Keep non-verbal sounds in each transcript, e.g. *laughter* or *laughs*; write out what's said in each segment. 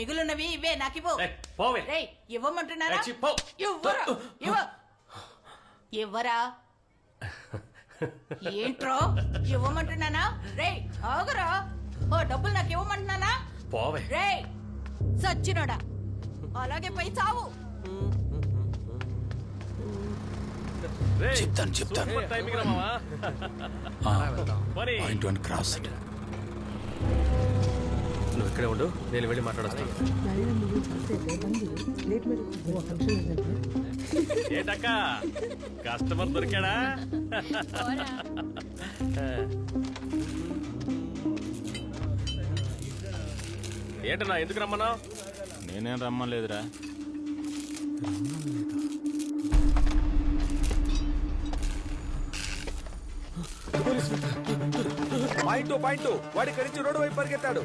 మిగులున్నవి ఇవే నాకివ్వు ఏయ్, పోవే. రేయ్ ఇవ్వమంటున్నారా? పో. ఇవ్వరా ఇవ్వ. *laughs* ఇవ్వరా? ఏంట్రో? ఇవ్వమంటున్నానా? రేయ్ ఆగురా. ఓ డబ్బులు నాకు ఇవ్వమంటున్నానా? పోవే. రేయ్ సచ్చినోడా. అలాగే పై చావు. రేయ్, చెప్తాను, చెప్తాను. సూపర్ టైమింగ్ రా మావా. *laughs* పోనీ. Point one cross. నువ్వు ఇక్కడే ఉండు నేను వెళ్ళి మాట్లాడొస్తాను ఏంటక్క? కస్టమర్ దొరికాడా? ఏంటన్నా ఎందుకు రమ్మన్నావు? నేనేం రమ్మలేదురా. పాయింట్ పాయింట్ వాడి కడిచి రోడ్డు వైపు పరిగెత్తాడు.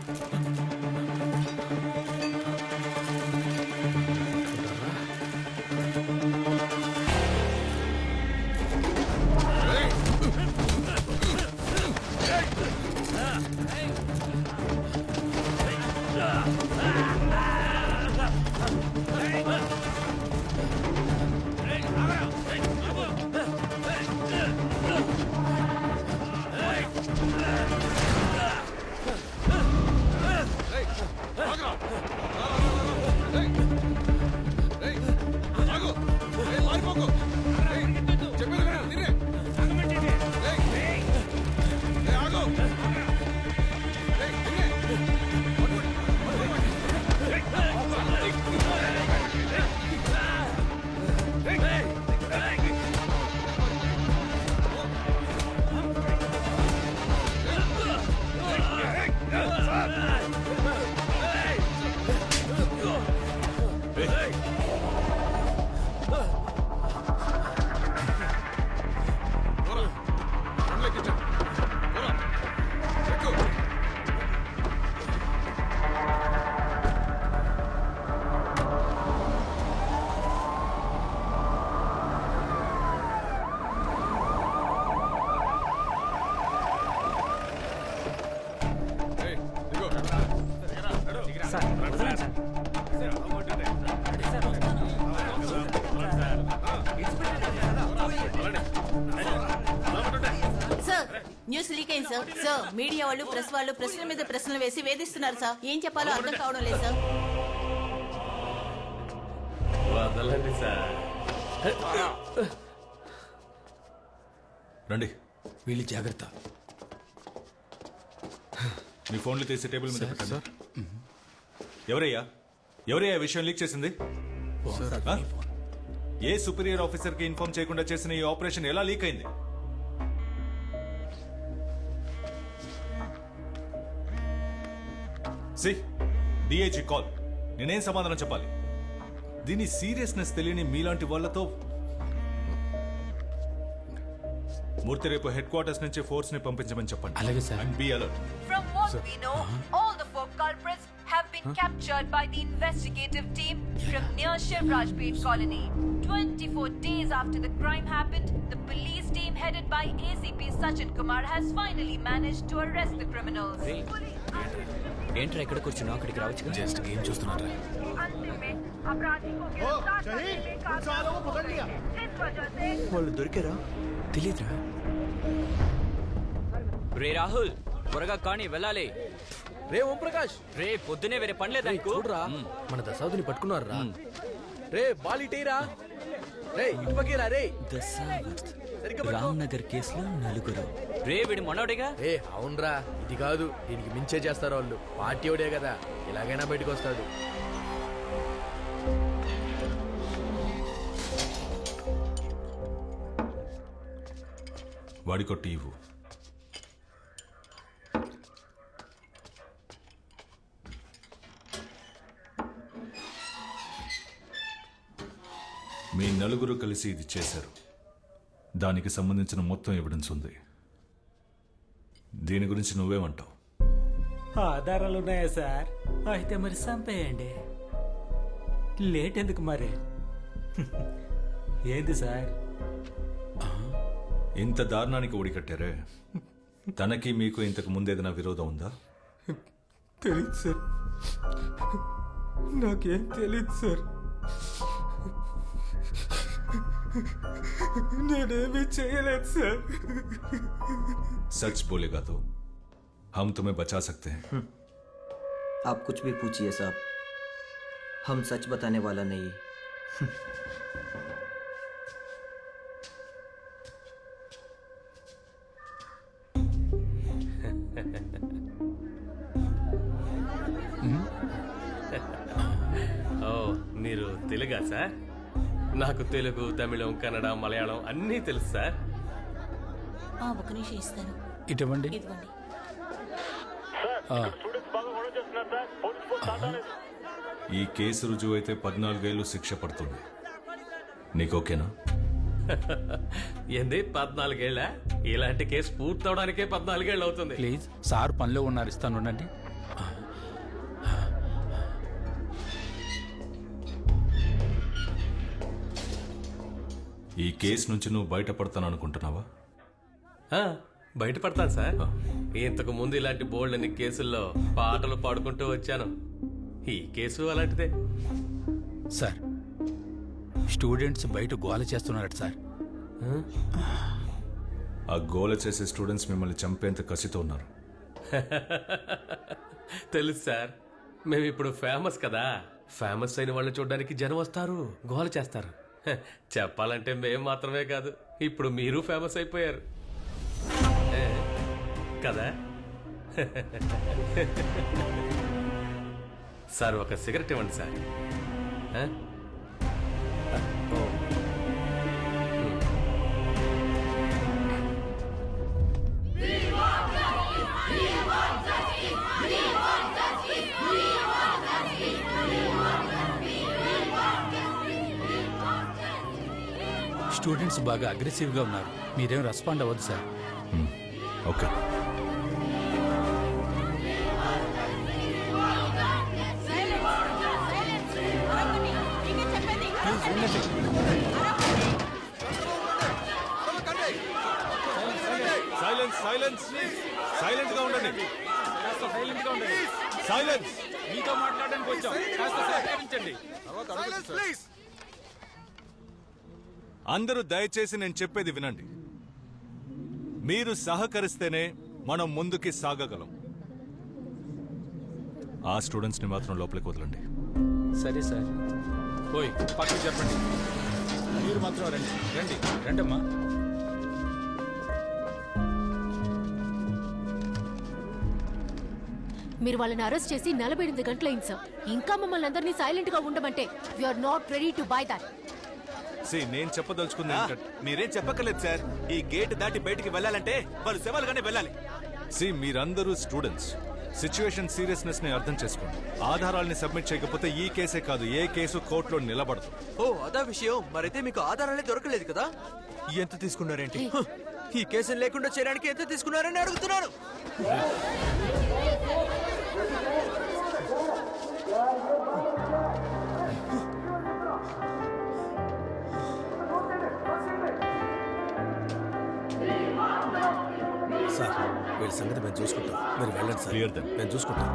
న్యూస్ లీక్ అయింది సార్. సార్ మీడియా వాళ్ళు ప్రెస్ వాళ్ళు ప్రశ్నల మీద ప్రశ్నలు వేసి వేధిస్తున్నారు సార్. ఏం చెప్పాలో అర్థం కావడం లేదు సార్. వదలండి సార్. రండి. వీళ్ళు జాగ్రత్త. మీ ఫోన్లు తీసి టేబుల్ మీద పెట్టండి. ఎవరయ్యా? ఎవరయ్యా విషయం లీక్ చేసింది? ఆ? ఏ సుపీరియర్ ఆఫీసర్కి ఇన్ఫార్మ్ చేయకుండా చేసిన ఈ ఆపరేషన్ ఎలా లీక్ అయింది? సి డిఐజీ కాల్ నేనేం సమాధానం చెప్పాలి దీని సీరియస్నెస్ తెలియని మీలాంటి వాళ్ళతో మూర్తి రేపు హెడ్ క్వార్టర్స్ నుంచి ఫోర్స్ని పంపించమని చెప్పండి అలాగే sir. And be alert From what we know, all the four culprits have been captured by the investigative team from near Shivraj Pet colony. 24 days after the crime happened, the police team headed by ACP Sachin Kumar has finally managed to arrest the criminals. ఏంట్రా ఇక్కడ కూర్చున్నావు? అక్కడికి రావచ్చు just game చూస్తున్నారా వాళ్ళు దొరికారా? తెలీదురా. రే రాహుల్ త్వరగా కానీ వెళ్ళాలి. రే ఓం ప్రకాష్. రే పొద్దునే వేరే పనిలేదా? చూడరా. మన దశావధిని పట్టుకున్నారు రా రే బాల్ ఇటేరా రే ఇటు పక్కేరా రే దశావత్. రామ్నగర్ కేసులో నలుగురు. రే వీడు మనోడేగా ఏ అవునరా. ఇది కాదు దీనికి మించే చేస్తారు వాళ్ళు. పార్టీ ఓడే కదా ఎలాగైనా బయటకు వస్తాడు. వాడి కొట్టి ఇవ్వు. మీ నలుగురు కలిసి ఇది చేశారు. దానికి సంబంధించిన మొత్తం ఎవిడెన్స్ ఉంది. దీని గురించి నువ్వేమంటావు? ఆధారాలు ఉన్నాయా సార్? అయితే మరి చంపేయండి లేట్ ఎందుకు మరి? ఏంది సార్? ఇంత దారుణానికి ఒడికట్టారే తనకి మీకు ఇంతకు ముందేదైనా విరోధం ఉందా? తెలియదు సార్. నాకేం తెలియదు సార్. నేనేమీ చేయలేదు సార్ सच बोलेगा तो हम तुम्हें बचा सकते हैं आप कुछ भी पूछिए साहब हम सच बताने वाला नहीं *laughs* ఓ మీరు తెలుగా సార్ నాకు తెలుగు తమిళం కన్నడ మలయాళం అన్నీ తెలుసు సార్. ఆ, ఒక నిమిషం ఇస్తాను. ఇటువంటి? ఇదిగోండి. ఈ కేసు రుజువు అయితే పద్నాలుగేళ్ళు శిక్ష పడుతుంది. నీకు ఓకేనా? *laughs* ఏంది పద్నాలుగేళ్ళ? ఇలాంటి కేసు పూర్తవడానికే పద్నాలుగేళ్ళు అవుతుంది. ప్లీజ్ సార్ పనిలో ఉన్నారు ఇస్తాను ఉండండి. ఈ కేసు నుంచి నువ్వు బయటపడతాను అనుకుంటున్నావా? ఆ, బయటపడతాను సార్. ఇంతకు ముందు ఇలాంటి బోల్డ్ అన్ని కేసుల్లో పాటలు పాడుకుంటూ వచ్చాను. ఈ కేసు అలాంటిదే. సార్ స్టూడెంట్స్ బయట గోల చేస్తున్నారట సార్. ఆ? గోల చేసే స్టూడెంట్స్ మిమ్మల్ని చంపేంత కసితో ఉన్నారు. *laughs* తెలుసు సార్ మేము ఇప్పుడు ఫేమస్ కదా. ఫేమస్ అయిన వాళ్ళని చూడడానికి జనం వస్తారు గోల చేస్తారు. చెప్పాలంటే మేం మాత్రమే కాదు ఇప్పుడు మీరు ఫేమస్ అయిపోయారు. కదా? సార్ ఒక సిగరెట్ ఇవ్వండి సార్. స్టూడెంట్స్ బాగా అగ్రెసివ్గా ఉన్నారు. మీరేం రెస్పాండ్ అవ్వద్దు సార్. ఓకే. సైలెన్స్ సైలెన్స్ సైలెంట్గా ఉండండి. సైలెన్స్ మీతో మాట్లాడడానికి వచ్చాం. కాస్త సహకరించండి. అందరూ దయచేసి నేను చెప్పేది వినండి. మీరు సహకరిస్తేనే మనం ముందుకి సాగగలం. ఆ స్టూడెంట్స్ని మాత్రం లోపలికి వదలండి. సరే సార్. ఓయ్ పక్కకి చెప్పండి. మీరు మాత్రం రండి. రండి. రండమ్మా. మీరు వాళ్ళని అరెస్ట్ చేసి నలభై ఎనిమిది గంటలైంది సార్. ఇంకా మమ్మల్ని అందరినీ సైలెంట్గా ఉండమంటే are not ready to buy that see నేను చెప్పదలుచుకుంది ఏంటంటే మీరేం చెప్పక్కర్లేదు సార్. ఈ గేట్ దాటి బయటికి వెళ్ళాలంటే వాళ్ళు శవాలుగానే వెళ్ళాలి. సి మీరందరూ స్టూడెంట్స్. సిచ్యువేషన్ సీరియస్నెస్ని అర్థం చేసుకోండి. ఆధారాల్ని సబ్మిట్ చేయకపోతే ఈ కేసే కాదు ఏ కేసు కోర్టులో నిలబడదు. ఓ అదా విషయం. మరైతే మీకు ఆధారాలే దొరకలేదు కదా? ఎంత తీసుకున్నారేంటి? హ, ఈ కేసుని లేకుండా చేయడానికి ఎంత తీసుకున్నారని అడుగుతున్నాను సార్ వీళ్ళ సంగతి మేము చూసుకుంటాం. మీరు వెళ్ళండి సార్. Clear them. నేను చూసుకుంటాం.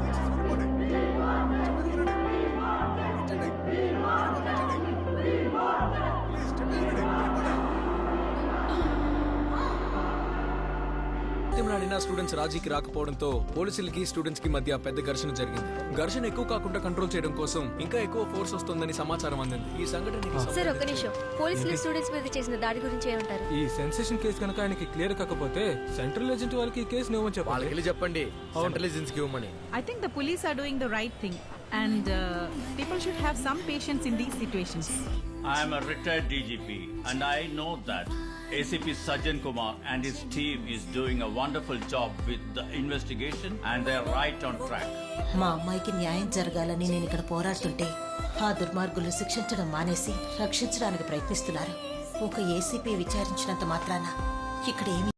తిమ్లాడిన స్టూడెంట్స్ రాజీకి రాకపోవడంతో పోలీసులకి స్టూడెంట్స్కి మధ్య పెద్ద ఘర్షణ జరిగింది. ఘర్షణ ఎక్కువ కాకుండా కంట్రోల్ చేయడం కోసం ఇంకా ఎక్కువ ఫోర్స్ వస్తుందని సమాచారం అందింది. ఈ సంఘటన సార్ ఒక్క నిమిషం. పోలీసులు స్టూడెంట్స్ మీద చేసిన దాడి గురించి ఏమంటారు? ఈ సెన్సేషన్ కేసు కనుక ఆయనకి క్లియర్ కాకపోతే సెంట్రల్ ఏజెంట్ వాళ్ళకి ఈ కేసు ఇవ్వమని చెప్పాలి వాళ్ళకి వెళ్ళి చెప్పండి. సెంట్రల్ ఏజెన్సీకి ఇవ్వమని. I think the police are doing the right thing, and uh, people should have some patience in these situations. I am a retired DGP and I know that ACP Sajjan Kumar and his team is doing a wonderful job with the investigation and they are right on track. మా అమ్మాయికి న్యాయం జరగాలని నేను ఇక్కడ పోరాడుతుంటే ఆ దుర్మార్గులు శిక్షించడం మానేసి రక్షించడానికి ప్రయత్నిస్తున్నారు ఒక ఏసీపీ విచారించినంత మాత్రాన ఇక్కడ ఏమీ